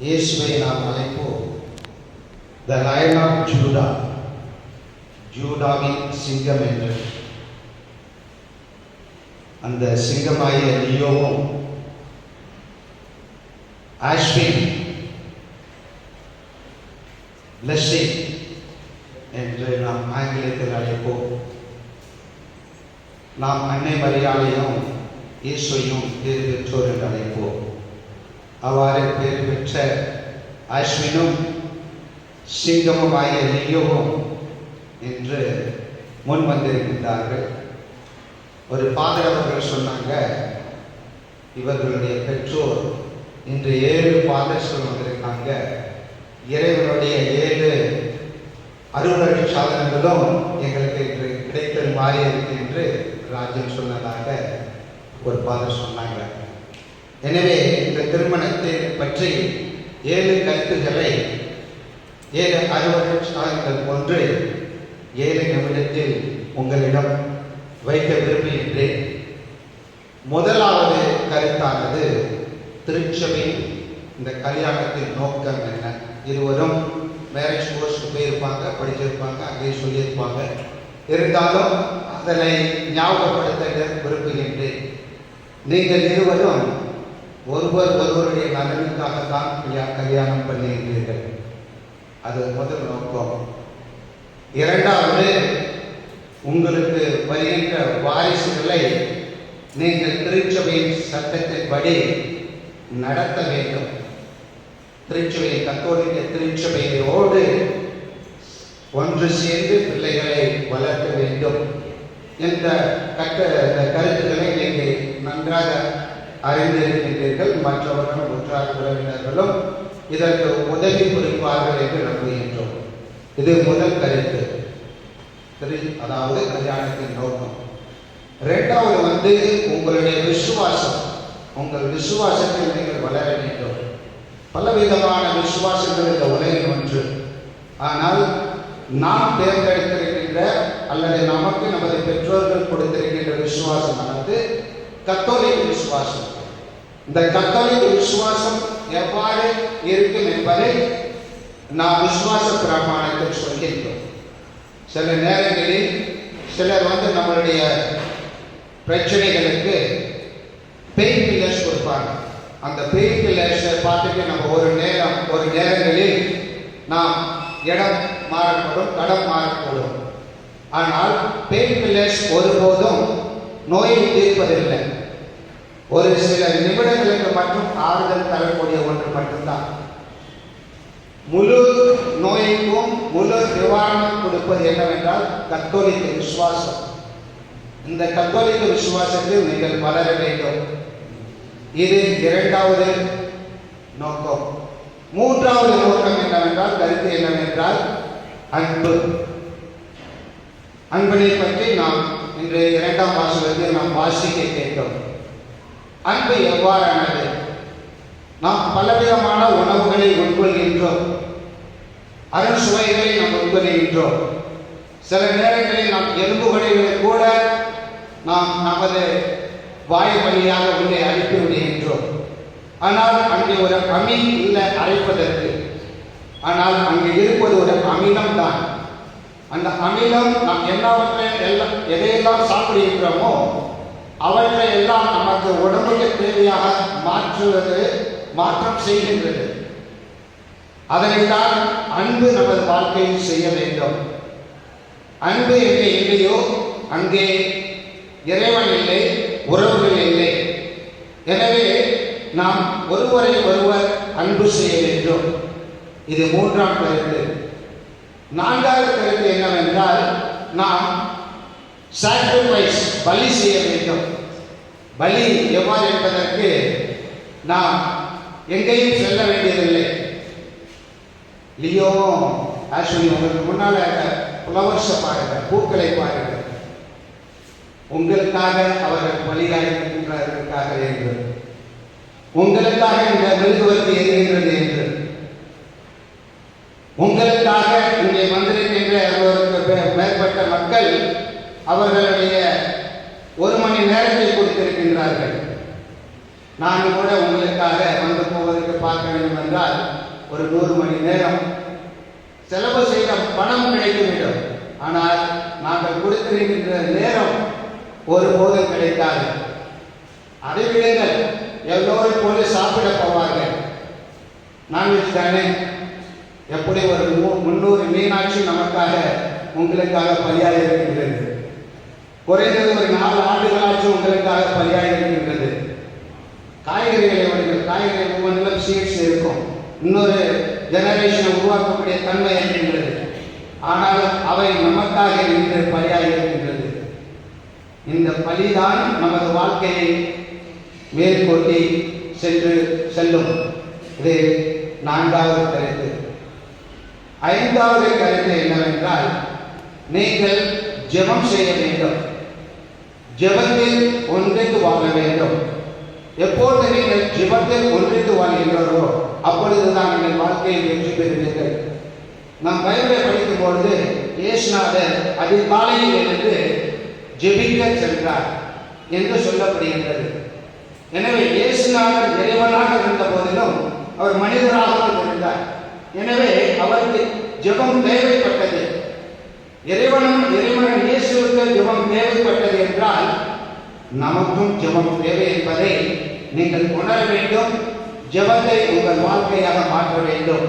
இயேசுவை நாம் அழைப்போம் த லயன் ஆஃப் ஜூடா ஜூடாவின் சிங்கம் என்று அந்த சிங்கமாகிய லியோவும் ஆஷ்வின் பிளஸ்ஸிங் என்று நாம் ஆங்கிலத்தில் அழைப்போம் நாம் அன்னை மரியாதையும் இயேசுவையும் பேர் பெற்றோர் என்று அழைப்போம் அவ்வாறு பேர் பெற்ற அஸ்வினும் சிங்கமும் ஆகிய லியோவும் என்று முன் வந்திருக்கின்றார்கள். ஒரு பாதர் அவர்கள் சொன்னாங்க இவர்களுடைய பெற்றோர் இன்று ஏழு ஃபாதர்ஸ்கள் வந்திருக்காங்க. இறைவனுடைய ஏழு அறுவடை சாதனங்களும் எங்களுக்கு இன்று கிடைத்தது மாறி இருக்கு என்று ராஜன் சொன்னதாக ஒரு பாதர் சொன்னாங்க. எனவே இந்த திருமணத்தை பற்றி ஏழு கருத்துக்களை ஏழு அறுவடை சாதனங்கள் போன்று ஏழு நிமிடத்தில் உங்களிடம் வைக்க விரும்புகின்றேன். முதலாவது கருத்தானது திருச்சபையின் இந்த கல்யாணத்தின் நோக்கம் என்ன? இருவரும் மேரேஜ் கோர்ஸ்க்கு போயிருப்பாங்க படிச்சிருப்பாங்க அங்கேயே சொல்லியிருப்பாங்க. இருந்தாலும் அதனை ஞாபகப்படுத்த விரும்புகின்றேன். நீங்கள் இருவரும் ஒருவர் ஒருவருடைய நலனுக்காகத்தான் கல்யாணம் பண்ணியிருக்கிறீர்கள். அது முதல் நோக்கம். இரண்டாவது உங்களுக்கு வருகின்ற வாரிசுகளை நீங்கள் திருச்சபையின் சட்டத்தின்படி நடத்த வேண்டும். திருச்சபை கத்தோலிக்க திருச்சபையோடு ஒன்று சேர்ந்து பிள்ளைகளை வளர்க்க வேண்டும் என்ற கட்ட இந்த கருத்துக்களை நீங்கள் நன்றாக அறிந்திருக்கின்றீர்கள் மற்றவர்களும் உற்றார் உறவினர்களும் இதற்கு உதவி புரிவார்கள் என்று நம்புகின்றோம். இது முதல் கருத்து. அதாவது கல்யாணத்தின் நோக்கம். இரண்டாவது வந்து உங்களுடைய விசுவாசம். உங்கள் விசுவாசத்தில் நீங்கள் வளர வேண்டும். பலவிதமான விசுவாசங்கள் இந்த உலகில் ஒன்று. ஆனால் நாம் தேர்ந்தெடுத்திருக்கின்ற அல்லது நமக்கு நமது பெற்றோர்கள் கொடுத்திருக்கின்ற விசுவாசமானது கத்தோலிக்க விசுவாசம். இந்த கத்தோலிக்க விசுவாசம் எவ்வாறு இருக்கும் என்பதை நாம் விசுவாச பிரமாணத்தில் சொல்கின்றோம். சில நேரங்களில் சிலர் வந்து நம்மளுடைய பிரச்சனைகளுக்கு பெயின் கில்லர்ஸ் கொடுப்பாங்க. அந்த பெயின் கில்லர்ஸை பார்த்துட்டு நம்ம ஒரு நேரம் ஒரு நேரங்களில் நாம் இடம் மாறக்கூடும் கடன் மாறக்கூடும். ஆனால் பெயின் கில்லர்ஸ் ஒருபோதும் நோயை தீர்ப்பதில்லை ஒரு சில நிமிடங்களுக்கு மட்டும் ஆறுதல் தரக்கூடிய ஒன்று மட்டும்தான். முழு நோய்க்கும் முழு நிவாரணம் கொடுப்பது என்னவென்றால் கத்தோலிக்க விசுவாசம். இந்த கத்தோலிக்க விசுவாசத்தில் நீங்கள் வளர வேண்டும். இது இரண்டாவது நோக்கம். மூன்றாவது நோக்கம் என்னவென்றால் கருத்து என்னவென்றால் அன்பு. அன்பினை பற்றி நாம் இன்று இரண்டாம் வாசகத்தில் நாம் வாசிக்க கேட்டோம். அன்பு எவ்வாறானது? நாம் பலவிதமான உணவுகளை உட்கொள்கின்றோம். அருண்சுவைகளை நாம் உட்கொள்கின்றோம். சில நேரங்களில் நாம் எலும்புகளை கூட நாம் நமது வாய் வழியாக உள்ளே அழைத்து விடுகின்றோம். ஆனால் அங்கே ஒரு அமீன் இல்லை அழைப்பதற்கு ஆனால் அங்கே இருப்பது ஒரு அமீனம் தான். அந்த அமிலம் நாம் எல்லாவற்றை எல்லாம் எதையெல்லாம் சாப்பிடுகின்றோமோ அவற்றை எல்லாம் நமக்கு உடம்புக்கு தேவையாக மாற்றுவது மாற்றம் செய்கின்றது. அதனைத்தான் அன்பு நமது வாழ்க்கையில் செய்ய வேண்டும். அன்பு எங்கே இல்லையோ அங்கே இறைவன் இல்லை உறவுகள் இல்லை. எனவே நாம் ஒருவரை ஒருவர் அன்பு செய்ய வேண்டும். இது மூன்றாம் கருத்து. நான்காவது கருத்து என்னவென்றால் நாம் சாக்ரிஃபைஸ் பலி செய்ய வேண்டும். பலி எவ்வாறு என்பதற்கு நாம் எங்கேயும் செல்ல வேண்டியதில்லை. லியோவும் ஆக்சுவலி உங்களுக்கு முன்னால் ஃப்ளவர்ஸை பாருங்க பூக்களை பாருங்க. உங்களுக்காக அவர்கள் பலியாயிருக்கின்றார்களுக்காக என்று. உங்களுக்காக இந்த மெழுகுவர்த்தி எரிகின்றது என்று. உங்கள் இங்கே வந்திருக்கின்ற மேற்பட்ட மக்கள் அவர்களுடைய ஒரு மணி நேரத்தை கொடுத்திருக்கின்றார்கள். நான் கூட உங்களுக்காக வந்து போவதற்கு பார்க்க வேண்டும் என்றால் என்றால் ஒரு நூறு மணி நேரம் செலவு செய்த பணம் கிடைத்துவிடும். ஆனால் நாங்கள் கொடுத்திருக்கின்ற நேரம் ஒருபோதும் கிடைக்காது. அதை விடுங்கள். எல்லோரும் போல சாப்பிட போவார்கள். நான்வெஜ் தானே எப்படி ஒரு மு- முன்னூறு மீனாட்சி நமக்காக உங்களுக்காக பலியாக இருக்கின்றது குறைந்தது ஒரு நாலு ஆண்டுகளாச்சும் உங்களுக்காக பலியாக இருக்கின்றது காய்கறிகளை அவர்கள் காய்கறி ஒவ்வொன்றிலும் சீட்ஸ் இருக்கும் இன்னொரு ஜெனரேஷனை உருவாக்கக்கூடிய தன்மை இருக்கின்றது. ஆனால் அவை நமக்காக இன்று பலியாக இருக்கின்றது இந்த பலிதான் நமது வாழ்க்கையை மேற்கொட்டி சென்று செல்லும். இது நான்காவது கருத்து. ஐந்தாவது கருத்து என்னவென்றால் நீங்கள் ஜெபம் செய்ய வேண்டும். ஜெபத்தில் ஒன்றித்து வாழ வேண்டும். எப்போது நீங்கள் ஜெபத்தில் ஒன்றித்து வாழ்கின்றோ அப்பொழுதுதான் நீங்கள் வாழ்க்கையில் வெற்றி பெறுவீர்கள். நாம் பைபிளை படிக்கும் பொழுது இயேசுநாதர் அதிகாலையில் இருந்து ஜெபிக்க சென்றார் என்று சொல்லப்படுகின்றது. எனவே இயேசுநாதர் இறைவனாக இருந்த போதிலும் அவர் மனிதராகவும் இருந்தார். எனவே அவருக்கு ஜெபம் தேவைப்பட்டது. இறைவனும் இறைவன் இயேசுக்கு ஜெபம் தேவைப்பட்டது என்றால் நமக்கும் ஜெபம் தேவை என்பதை நீங்கள் உணர வேண்டும். ஜெபத்தை உங்கள் வாழ்க்கையாக மாற்ற வேண்டும்.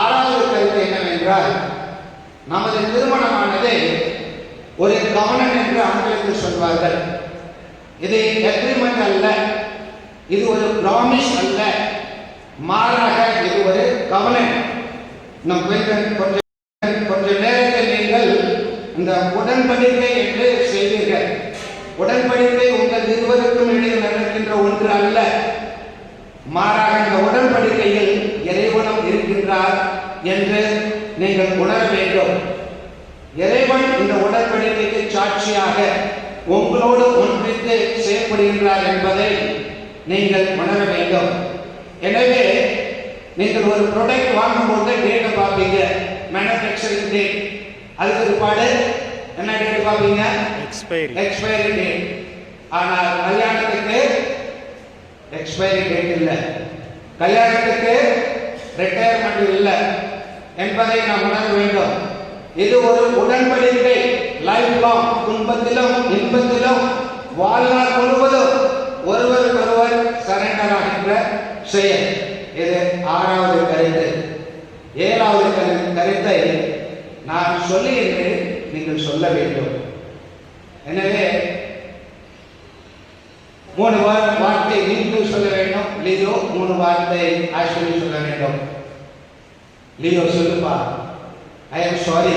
ஆறாவது கருத்து என்னவென்றால் நமது திருமணமானது ஒரு கவனம் என்று ஆங்கிலத்தில் சொல்வார்கள். இது எக்ரிமெண்ட் அல்ல இது ஒரு ப்ராமிஸ் அல்ல. மாறாக இது ஒரு கவலை. நம் கொஞ்சம் கொஞ்சம் கொஞ்ச நேரத்தில் நீங்கள் இந்த உடன்படிக்கை என்று செய்வீர்கள். உடன்படிக்கை உங்கள் இருவருக்கும் இடையில் நடக்கின்ற ஒன்று அல்ல. மாறாக இந்த உடன்படிக்கையில் இறைவனம் இருக்கின்றார் என்று நீங்கள் உணர வேண்டும். இறைவன் இந்த உடன்படிக்கைக்கு சாட்சியாக உங்களோடு ஒன்றித்து செயல்படுகின்றார் என்பதை நீங்கள் உணர வேண்டும். எனவே நீங்கள் ஒரு ப்ராடக்ட் வாங்கும்போது டேட்டை பார்ப்பீங்க. மேனுஃபேக்சரிங் டேட் அதுக்கு பிற்பாடு என்ன டேட் பார்ப்பீங்க? எக்ஸ்பைரி எக்ஸ்பைரி டேட் ஆனால் கல்யாணத்துக்கு எக்ஸ்பைரி டேட் இல்லை. கல்யாணத்துக்கு ரிட்டையர்மெண்ட் இல்லை. என்பதை நாம் உணர வேண்டும். இது ஒரு உடன்படிக்கை. லைஃப் லாங் துன்பத்திலும் இன்பத்திலும் வாழ்நாள் முழுவதும் ஒருவருக்கொருவர் சரண்டர் ஆகின்ற செயல். இது ஆறாவது கருத்து. ஏழாவது கரு- கருத்தை நான் சொல்லுகிறேன் நீங்கள் சொல்ல வேண்டும். எனவே மூணு வார- வார்த்தை நீங்கள் சொல்ல வேண்டும். லியோ மூணு வார்த்தை ஆக்சுவலி சொல்ல வேண்டும். லியோ சொல்லுப்பா. ஐ எம் சாரி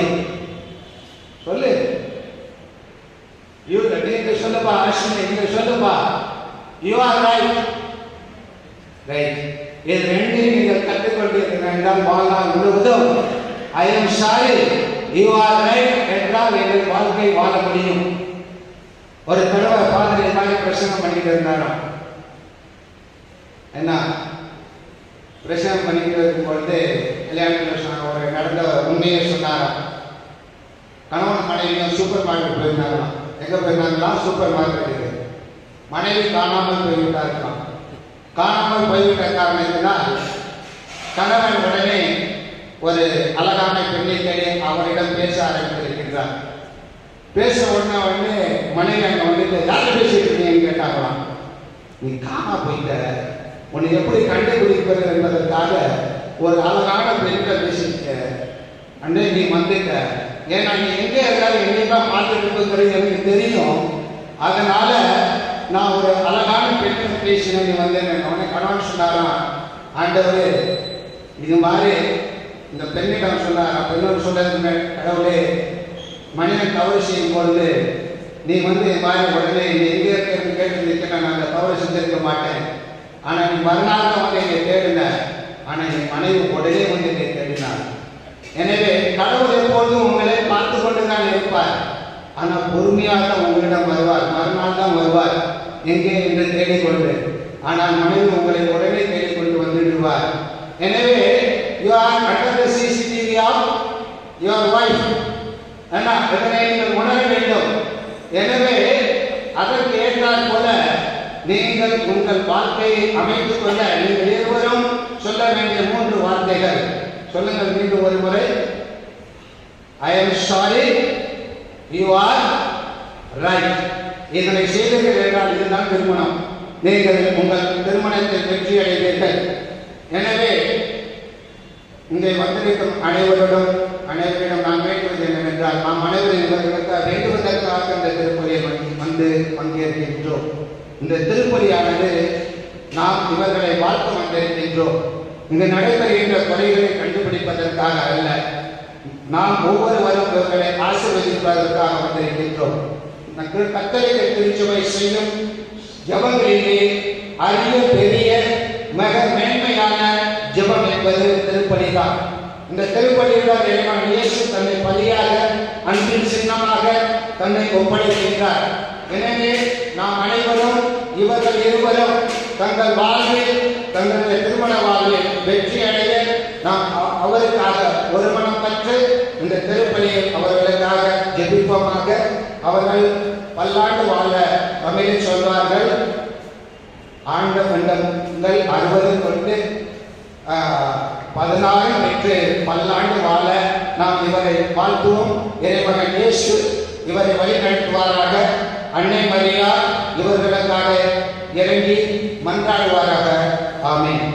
சொல்லு. யூ நீங்க சொல்லுப்பா. அஸ்வினி நீங்க சொல்லுப்பா. யூ ஆர் ரைட் ரைட் இது ரெண்டையும் நீங்கள் கற்றுக்கொண்டீர்கள் என்றால் வாழ்நாள் முழுவதும் I am sorry you are right என்றால் எங்கள் வாழ்க்கை வாழ முடியும். ஒரு தடவை பாதிரி மாதிரி பிரசங்கம் பண்ணிட்டு இருந்தாராம். என்ன? பிரசங்கம் பண்ணிட்டு இருக்கும் பொழுது கல்யாணத்தில் சொன்னாங்க ஒரு நடந்த உண்மையை சொன்னாராம். கணவன் மனைவியும் சூப்பர் மார்க்கெட் போயிருந்தாங்களாம். எங்க போயிருந்தாங்களாம்? சூப்பர் மார்க்கெட்டுக்கு மனைவி காணாமல் போய்விட்டார்களாம். காணாமல் போய்விட்ட காரணத்தினால் கணவன் உடனே ஒரு அழகான பெண்ணை தேடி அவரிடம் பேச ஆரம்பித்திருக்கின்றார். பேச உடனே உடனே மனைவி அங்கே வந்துட்டு யார் பேசிட்டு இருக்கீங்கன்னு கேட்டாங்களாம் நீ காணா போயிட்ட. உன்னை எப்படி கண்டுபிடிப்பது என்பதற்காக ஒரு அழகான பெண்கிட்ட பேசிட்ட அண்ணே நீ வந்துட்ட. ஏன்னா நீ எங்கே இருந்தாலும் எங்கே தான் பார்த்துட்டு இருக்கிறது எனக்கு தெரியும். அதனால நான் ஒரு அழகான பெண்ணிடம் பேசினேன் நீ வந்தேன் உடனே கணவன் சொன்னாராம். ஆண்டவரே இது மாதிரி இந்த பெண்ணிடம் சொன்னார். பெண்ணோடு சொன்னது கடவுளே மனிதன் தவறு செய்யும் பொழுது நீ வந்து மாதிரி உடனே நீ எங்கே இருக்கிறது கேட்டு நிற்க நான் அந்த தவறு செஞ்சிருக்க மாட்டேன். ஆனால் நீ மறுநாள் தான் வந்து என்னை தேடின ஆனால் என் மனைவி உடனே வந்து என்னை தேடினார் எனவே கடவுள் எப்பொழுதும் உங்களை பார்த்து கொண்டு தான் இருப்பார். ஆனால் பொறுமையாக தான் உங்களிடம் வருவார். மறுநாள் தான் வருவார். எங்கே என்று தேடிக்கொண்டு ஆனால் மனைவி உங்களை உடனே தேடிக்கொண்டு வந்துடுவார் எனவே you are under the CCTV of your wife என்ன இதனை நீங்கள் உணர வேண்டும். எனவே அதற்கு ஏற்றாற் போல நீங்கள் உங்கள் வாழ்க்கையை அமைத்துக் கொள்ள நீங்கள் இருவரும் சொல்ல வேண்டிய மூன்று வார்த்தைகள். சொல்லுங்கள் மீண்டும் ஒரு முறை. I am sorry you are right இதனை செய்தீர்கள் என்றால் இதுதான் திருமணம். நீங்கள் உங்கள் திருமணத்தில் வெற்றி அடைவீர்கள். எனவே இங்கே வந்திருக்கும் அனைவரிடம் அனைவரிடம் நான் வேண்டுவது என்னவென்றால் நாம் அனைவரும் இவர்களுக்கு வேண்டுவதற்காக இந்த திருப்பதியை வந்து- வந்து பங்கேற்கின்றோம். இந்த திருப்பதியானது நாம் இவர்களை வாழ்த்து வந்திருக்கின்றோம் இங்கு நடைபெறுகின்ற குறைகளை கண்டுபிடிப்பதற்காக அல்ல. நாம் ஒவ்வொருவரும் உங்களை ஆசீர்வதிப்பதற்காக வந்திருக்கின்றோம் நாங்கள் கத்தரிக்க திருச்சுவை செய்யும் ஜபங்களிலே அரிய பெரிய மிக மேன்மையான ஜபம் என்பது திருப்பலி தான் இந்த திருப்பலியுடன் இறைவன் இயேசு தன்னை பலியாக அன்பின் சின்னமாக தன்னை ஒப்படைக்கின்றார். எனவே நாம் அனைவரும் இவர்கள் இருவரும் தங்கள் வாழ்வில் தங்களுடைய திருமண வாழ்வில் வெற்றி அடை நாம் அ- அவருக்காக ஒரு மனம் பெற்று இந்த திருப்பலியை அவர்களுக்காக ஜெபிப்போமாக அவர்கள் பல்லாண்டு வாழ தமிழில் சொல்வார்கள். ஆண்ட பண்டங்கள் அறுபது கொண்டு பதினாறு பெற்று பல்லாண்டு வாழ நாம் இவரை வாழ்த்துவோம். இறைமகன் இயேசு இவரை வழிநடத்துவாராக. அன்னை மரியா இவர்களுக்காக இறங்கி மன்றாடுவாராக. ஆமேன்.